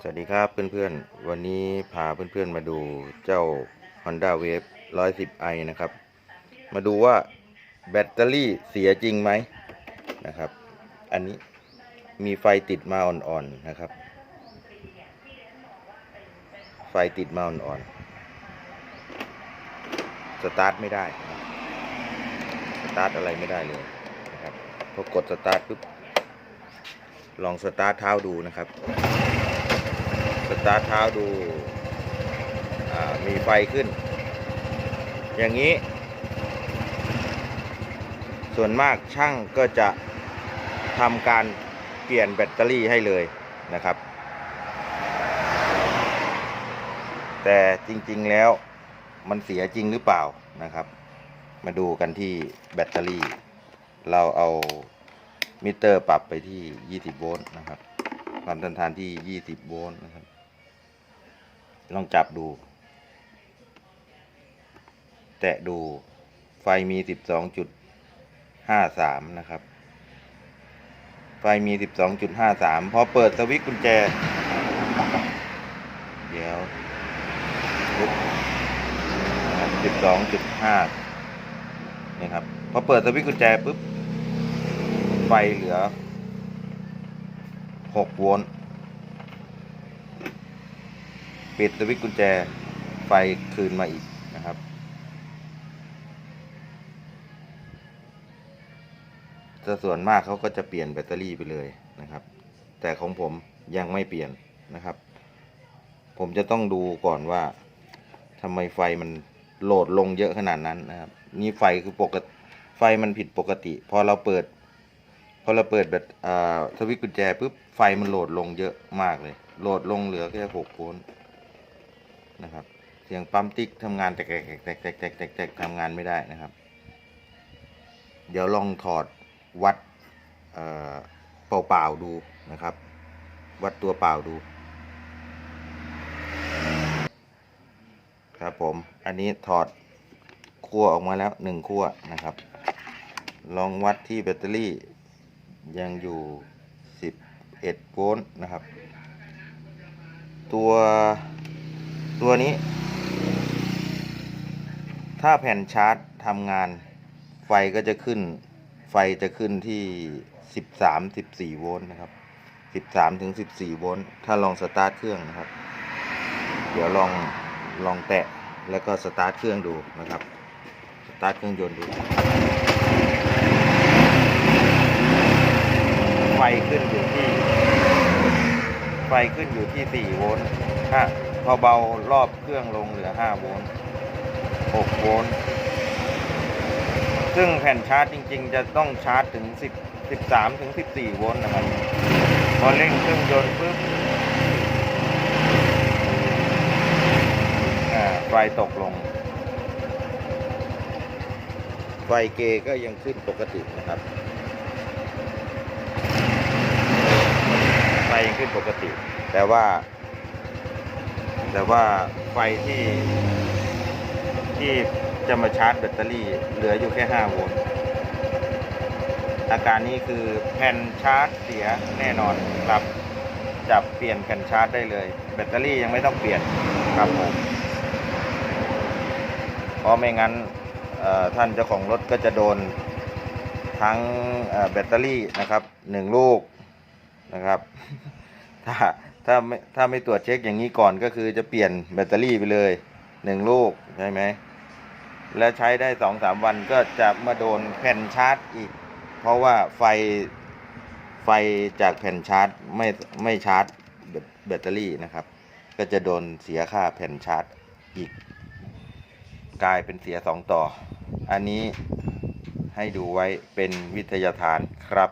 สวัสดีครับเพื่อนๆ วันนี้พาเพื่อนๆมาดูเจ้า Honda Wave 110i นะครับ มาดูว่าแบตเตอรี่เสียจริงไหมนะครับ อันนี้มีไฟติดมาอ่อนๆนะครับ ไฟติดมาอ่อนๆ สตาร์ทไม่ได้ สตาร์ทอะไรไม่ได้เลยนะครับ พอกดสตาร์ทปุ๊บ ลองสตาร์ทเท้าดูนะครับ ตาร์ทเท้าดูมีไฟขึ้น อย่างนี้ ส่วนมากช่างก็จะทำการเปลี่ยนแบตเตอรี่ให้เลยนะครับ แต่จริงๆแล้วมันเสียจริงหรือเปล่านะครับ มาดูกันที่แบตเตอรี่ เราเอามิเตอร์ปรับไปที่ 20 โวลต์นะครับ ความต้านทานที่ 20 โวลต์นะครับ ลองจับดู แตะดูไฟมี12.53นะครับ ไฟมี12.53พอเปิดสวิตช์กุญแจ เดี๋ยวปุ๊บนะครับ12.5นี่ครับ พอเปิดสวิตช์กุญแจปุ๊บ ไฟเหลือ6โวลต์ ปิดสวิตช์กุญแจไฟคืนมาอีกนะครับแต่ส่วนมากเขาก็จะเปลี่ยนแบตเตอรี่ไปเลยนะครับ แต่ของผมยังไม่เปลี่ยนนะครับ ผมจะต้องดูก่อนว่าทำไมไฟมันโหลดลงเยอะขนาดนั้นนะครับ นี่ไฟคือปกติไฟมันผิดปกติ พอเราเปิด พอเราเปิดแบตอ่าสวิตช์กุญแจปุ๊บไฟมันโหลดลงเยอะมากเลย โหลดลงเหลือแค่หกโวลต์ นะครับ เสียงปั๊มติ๊กทำงานแตกแตกแตกแตกแตกแตกแตกทำงานไม่ได้นะครับ เดี๋ยวลองถอดวัดเอ่อเปล่าๆดูนะครับ วัดตัวเปล่าดู ครับผม อันนี้ถอดขั้วออกมาแล้วหนึ่งขั้วนะครับ ลองวัดที่แบตเตอรี่ยังอยู่ 11 โวลต์นะครับ ตัว ตัวนี้ ถ้าแผ่นชาร์จทำงาน ไฟก็จะขึ้น ไฟจะขึ้นที่ 13 14 โวลต์นะครับ 13ถึง14 โวลต์ ถ้าลองสตาร์ทเครื่องนะครับ เดี๋ยวลองลองแตะแล้วก็สตาร์ทเครื่องดูนะครับ สตาร์ทเครื่องยนต์ดู ไฟขึ้นอยู่ที่ ไฟขึ้นอยู่ที่ 4 โวลต์ถ้า เบารอบเครื่องลงเหลือ 5 โวลต์6โวลต์ซึ่งแผ่นชาร์จจริง ๆ จะต้องชาร์จถึง 10 13 ถึง 14 โวลต์นะครับ พอเร่งเครื่องยนต์ปุ๊บไฟตกลง ไฟเกก็ยังขึ้นปกตินะครับไฟยังขึ้นปกติ แต่ว่า แต่ว่าไฟที่ที่จะมาชาร์จแบตเตอรี่ เหลืออยู่แค่ 5 โวลต์อาการนี้คือแผ่นชาร์จเสียแน่นอนครับจับเปลี่ยนแผ่นชาร์จได้เลย แบตเตอรี่ยังไม่ต้องเปลี่ยนครับผมเพราะไม่งั้นท่านเจ้าของรถก็จะโดนทั้งแบตเตอรี่นะครับหนึ่งลูกนะครับ ถ้า ถ้าไม่ถ้าไม่ตรวจเช็คอย่างนี้ก่อนก็คือจะเปลี่ยนแบตเตอรี่ไปเลยหนึ่งลูกใช่ไหมและใช้ได้สองสามวันก็จะมาโดนแผ่นชาร์จอีก เพราะว่าไฟไฟจากแผ่นชาร์จไม่ไม่ชาร์จแบตแบตเตอรี่นะครับ ก็จะโดนเสียค่าแผ่นชาร์จอีก กลายเป็นเสียสองต่อ อันนี้ให้ดูไว้เป็นวิทยาทานครับ